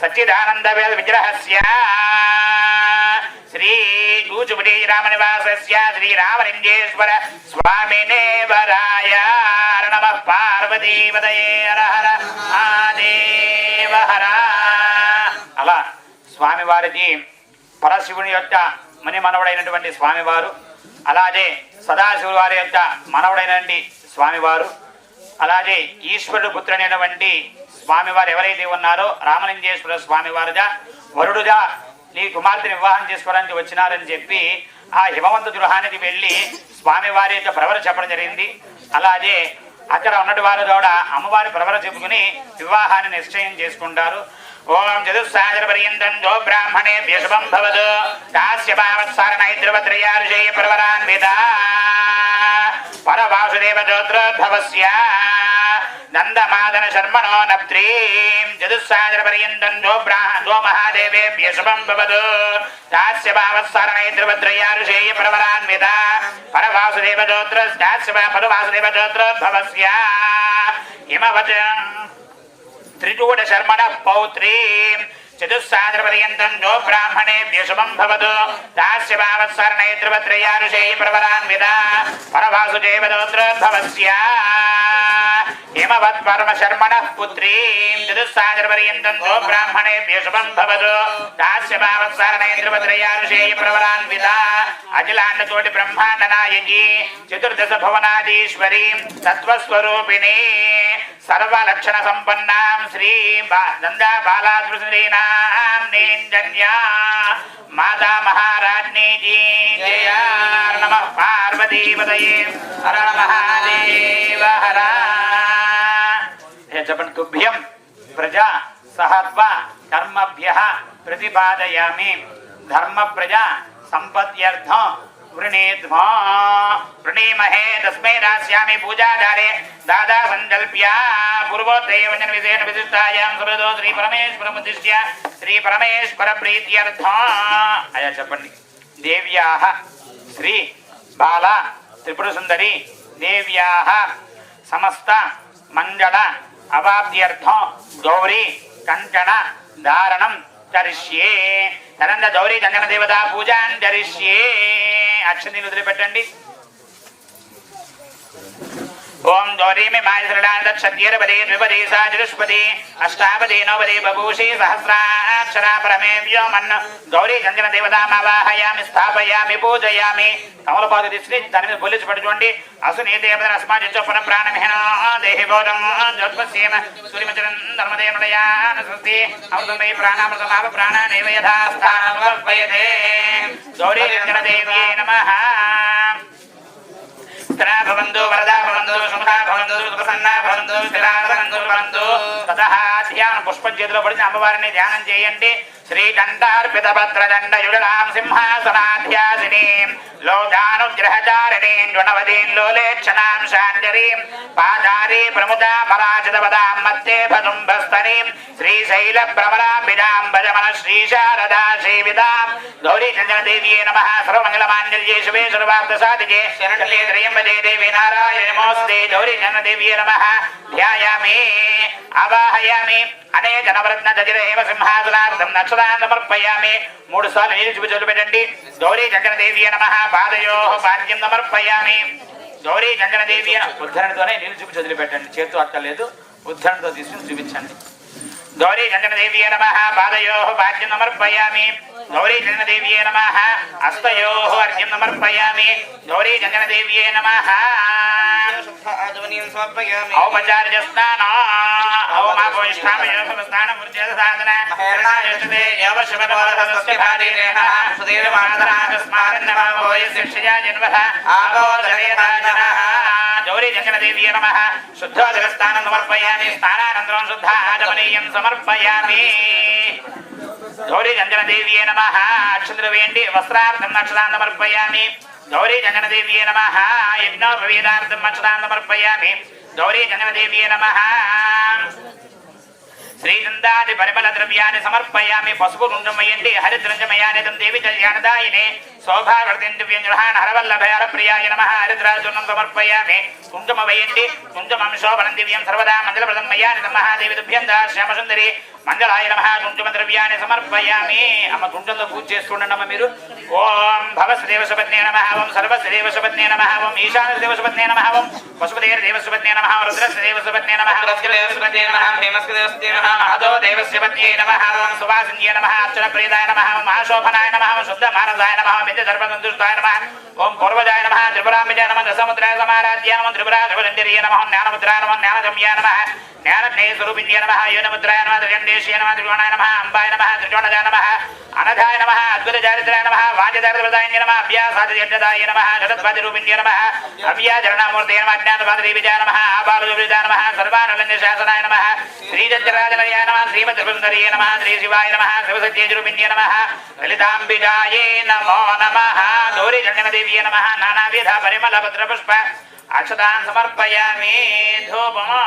సచ్చిదానంద వేద విగ్రహస్య. శ్రీ కూచుపుడి రామనివాసస్య శ్రీరామలింగేశ్వర స్వామినే వరాయ నమ పార్వతీపదయే హర ఆదేవ హర. అలా స్వామివారిది పరశివుని యొక్క మని మనవడైనటువంటి స్వామివారు అలాగే సదాశివుడు వారి యొక్క మనవడైనటువంటి స్వామివారు అలాగే ఈశ్వరుడు పుత్రుడైనటువంటి స్వామివారు ఎవరైతే ఉన్నారో రామలింగేశ్వర స్వామివారుగా వరుడుగా నీ కుమార్తెని వివాహం చేసుకోవడానికి వచ్చినారని చెప్పి ఆ హిమవంత గృహానికి వెళ్ళి స్వామివారి యొక్క ప్రవర చెప్పడం జరిగింది. అలాగే అక్కడ ఉన్నటి వారు కూడా అమ్మవారి ప్రవర చెప్పుకుని వివాహాన్ని నిశ్చయం చేసుకుంటారు. ఓం చతుస్సాగర పర్యంతం జో బ్రాహ్మణే శుభం భవదు దాస్య భావత్సారణై ధ్రువత్రయారుషేయ ప్రవరాన్విత. పరవాసుదేవ జోత్రోద్భవస్యా నందమాదన శర్మణో నప్త్రీం చతుస్సాగర పర్యంతం జో బ్రా జో మహాదేవేభ్య శుభం భవదు దాస్య భావత్సారణై ధ్రువత్రయారుషేయ ప్రవరాన్విత పరవాసుదేవ జోత్ర దాస్య జో బ్రాహ్మణే శుభం భవతు దాస్య భావత్సరణై ధ్రువత్రయారుషేయ ప్రవరాన్విత పరవాసుదేవదోత్రోద్భవస్య హిమవత్ పరమ శర్మణ పుత్రీం చతుస్సాగరపర్యంతం జో బ్రాహ్మణే శుభం భవతు దాస్య భావత్సరణై ధ్రువత్రయారుషేయ ప్రవరాన్విత అఖిలాండతోటి బ్రహ్మాండ నాయకి చతుర్దశ భువనాదీశ్వరీం తత్వస్వరూపిణీ సర్వలక్షణ సంపన్నాం శ్రీ బా- నందా బాలాదృశ్రీనాం నీంజన్యా మాతా మహారాజ్ఞీ జీ. జయ. నమ పార్వతీపదయే హర మహాదేవ హర. ఏ చెప్పండి? తుభ్యం ప్రజా సహత్వ కర్మభ్య ప్రతిపాదయామి ధర్మ ప్రజా సంపత్యర్థం వృణీధ్మా వృణీమహే తస్మై దాస్యామి పూజాధారే దాదా సంకల్ప్య పూర్వోత్తేవచన విశేష విశిష్టాయాం సురదో శ్రీ పరమేశ్వర ఉద్దిశ్య శ్రీ పరమేశ్వర ప్రీత్యర్థం అయా చెప్పండి। దేవ్యా శ్రీ బాల త్రిపుర సుందరి దేవ్యా సమస్త మంగళ అవాప్త్యర్థం గౌరీ కంకణ ధారణం కరిష్యే తనంద గౌరీ కంకణ దేవత పూజాన్ కరిష్యే అక్షని వదిలిపెట్టండి. ఓం గౌరీమి మాయశ్రడాక్షత్యేరపదే ద్విపదే సా చతుష్పదే అష్టాపదే నవపదే బభూషి సహస్రాక్షరా పరమే వ్యోమన్. గౌరీ గంజన దేవతామావాహయామి స్థాపయామి పూజయామి. కమలపాదు తీసుకుని దాని మీద బొల్లిచి పట్టుకోండి అసునీ దేవతను అస్మాజిచ్చ పునః ప్రాణమిహన దేహి బోధం. జ్యోత్పస్యేమ సూర్యమచరం ధర్మదేవనయాన సృష్టి అమృతమై ప్రాణామృతమావ ప్రాణానేవ యథాస్థానమర్పయతే. గౌరీ గంజన దేవ్యే నమః. భవంతు వరదా భవంతు సుమదా భవంతు సుప్రసన్నా భవంతు స్థిరా భవంతు పుష్పం చేతిలో పడిన అమ్మవారిని ధ్యానం చేయండి. శ్రీకంఠార్పిత భద్రదండ సింహాసనాధ్యాసినీం లోకానుగ్రహచారిణీం గుణవదీం లోలేక్షణాం శాంజరీం పాదారీ ప్రముదా మత్తే పదుంభస్తరీం శ్రీశైల భ్రమరాంబిజాం భజమన శ్రీశారదా సేవితాం గౌరీ నమ సర్వమంగళమాంగళ్యే శుభే సర్వార్థ సాధికే శరణ్యే త్రయంబదే దేవి నారాయణ నమోస్తే గౌరీ నమ ధ్యాయామి అనేక నవరత్న సింహాసనార్థం నక్షదాన్ని సమర్పయామి మూడు సార్లు నీళ్ళు చూపి చదువు పెట్టండి గౌరీ చంద్రదేవి నమ. పాదయో పాద్యం సమర్పయామి. గౌరీ చంద్రదేవి ఉద్ధరణతోనే నీళ్ళు చూపి చదివి పెట్టండి చేతితో అక్కర్లేదు. ఉద్ధరణతో తీసుకుని చూపించండి. గౌరీ చంద్రదేవి నమ. పాదయో పాద్యం సమర్పయామి. గౌరీ చంద్రదేవి నమ. హస్తయో అర్ఘ్యం సమర్పయామి. గౌరీ జంగనదేవి నమః. శుద్ధోదక స్నానం. సమర్పయామి స్నానానంతరం శుద్ధ ఆజమనీయం సమర్పయామి గౌరీ జంజనదేవి నమ అక్షంతులు వేయండి వస్త్రార్థం నక్షదాన్ని సమర్పయామి గౌరీ జంజనదేవి నమ యజ్ఞోపవేదార్థం అక్షదాన్ని సమర్పయామి గౌరీ జన్మదేవి నమ శ్రీగంధాది పరిమళ ద్రవ్యాన్ని సమర్పయామి పసుపు కుంకుమయండి హరిద్రంజమయానిదం దేవి కళ్యాణదాయిని శోభావర్తిం దివ్యంజహాన్ హరవల్లభయార ప్రియాయ నమ హరిద్రాజునం సమర్పయామి కుంకుమ వయండి కుంకుమం శోభనం దివ్యం సర్వదా మంగళప్రదం మయానిదం మహాదేవి దుభ్యం శ్యామసుందరి మంగళాయ నమ కుంకుమ ద్రవ్యాన్ని సమర్పయామి. అమ్మ కుంకుమతో పూజ చేస్తుండండి మీరు. ఓం భవశ్రీవ సుపత్నే నమ ఓం సర్వశ్రీవ సుపత్నే నమ ఓం ఈశాన దేవ సుపత్నే నమ ఓం పశుపతేర దేవ సుపత్నే నమ రుద్రస్య దేవ సుపత్నే నమ మహదో దేవస్య పత్యై నమ ఓం సువాసిన్యే నమ అర్చన ప్రీదాయ నమ ఓం మహాశోభనాయ నమ ఓం శుద్ధ మానసాయ నమ ఓం విద్య సర్వసంతుష్టాయ నమ ఓం పూర్వజాయ నమ త్రిపురామిజాయ నమ దశముద్రాయ సమారాధ్యాయ నమ త్రిపురా త్రిపురంజరీయ నమ జ్ఞానముద్రాయ నమ జ్ఞానగమ్యాయ నమ జ్ఞానజ్ఞేయ స్వరూపిణ్య నమ యోనముద్రాయ నమ త్రిగండేశీయ నమ త్రికోణాయ నమ అంబాయ నమ త్రికోణజాయ నమ అనఘాయ నమ అద్భుత చారిత్రాయ నమ వాద్యదారిదాయ నమ అభ్యాసాదిదాయ నమ గతత్వాది రూపిణ్య నమ అవ్యాచరణామూర్తి నమ జ్ఞానపాదీవిజాయ నమ ఆబాలుజాయ నమ సర్వానులన్య శాసనాయ నమ శ్రీదత్తరాజనయ నమ శ్రీమద్సుందరీయ నమ శ్రీ శివాయ నమ శివసత్యేజురుపిణ్య నమ లలితాంబిజాయే నమో నమ గౌరీ జగన్దేవ్య నమ నానావిధ పరిమళ భద్రపుష్ప అక్షతాన్ సమర్పయామి ధూపమా